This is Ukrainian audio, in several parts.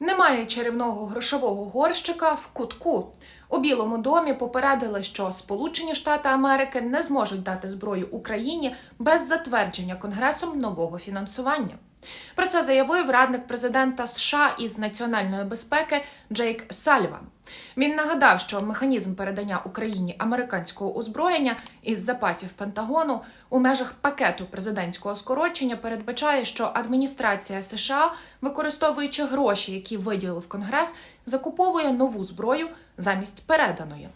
Немає чарівного грошового горщика в кутку. У Білому домі попередили, що Сполучені Штати Америки не зможуть дати зброю Україні без затвердження Конгресом нового фінансування. Про це заявив радник президента США із національної безпеки Джейк Сальван. Він нагадав, що механізм передання Україні американського озброєння із запасів Пентагону у межах пакету президентського скорочення передбачає, що адміністрація США, використовуючи гроші, які виділив Конгрес, закуповує нову зброю замість переданої.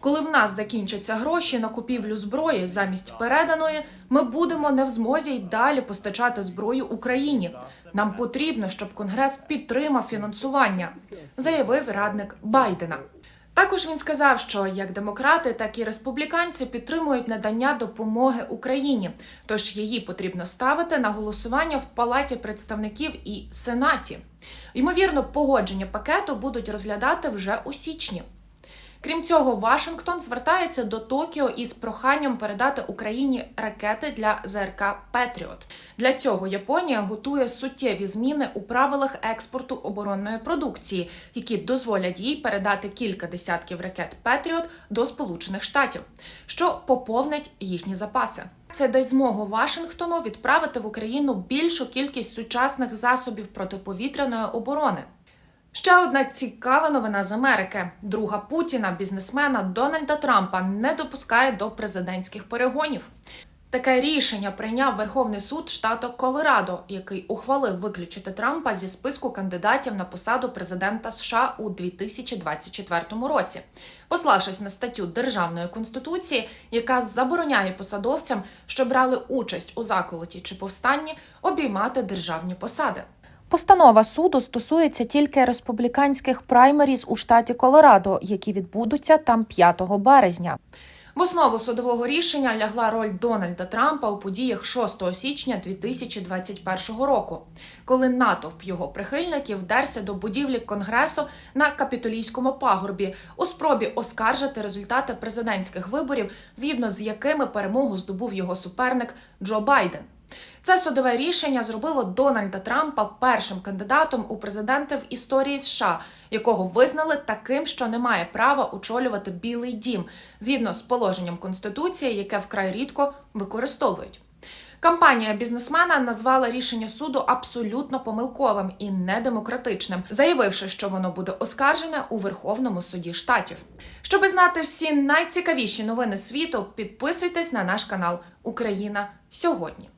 Коли в нас закінчаться гроші на купівлю зброї замість переданої, ми будемо не в змозі й далі постачати зброю Україні. Нам потрібно, щоб Конгрес підтримав фінансування, заявив радник Байдена. Також він сказав, що як демократи, так і республіканці підтримують надання допомоги Україні, тож її потрібно ставити на голосування в Палаті представників і Сенаті. Ймовірно, погодження пакету будуть розглядати вже у січні. Крім цього, Вашингтон звертається до Токіо із проханням передати Україні ракети для ЗРК Петріот. Для цього Японія готує суттєві зміни у правилах експорту оборонної продукції, які дозволять їй передати кілька десятків ракет Петріот до Сполучених Штатів, що поповнить їхні запаси. Це дасть змогу Вашингтону відправити в Україну більшу кількість сучасних засобів протиповітряної оборони. Ще одна цікава новина з Америки: друга Путіна, бізнесмена Дональда Трампа, не допускає до президентських перегонів. Таке рішення прийняв Верховний суд штату Колорадо, який ухвалив виключити Трампа зі списку кандидатів на посаду президента США у 2024 році, пославшись на статтю Державної конституції, яка забороняє посадовцям, що брали участь у заколоті чи повстанні, обіймати державні посади. Постанова суду стосується тільки республіканських праймеріз у штаті Колорадо, які відбудуться там 5 березня. В основу судового рішення лягла роль Дональда Трампа у подіях 6 січня 2021 року, коли натовп його прихильників вдерся до будівлі конгресу на капітолійському пагорбі у спробі оскаржити результати президентських виборів, згідно з якими перемогу здобув його суперник Джо Байден. Це судове рішення зробило Дональда Трампа першим кандидатом у президенти в історії США, якого визнали таким, що не має права очолювати Білий Дім згідно з положенням конституції, яке вкрай рідко використовують. Кампанія бізнесмена назвала рішення суду абсолютно помилковим і недемократичним, заявивши, що воно буде оскаржене у Верховному суді штатів. Щоби знати всі найцікавіші новини світу, підписуйтесь на наш канал Україна сьогодні.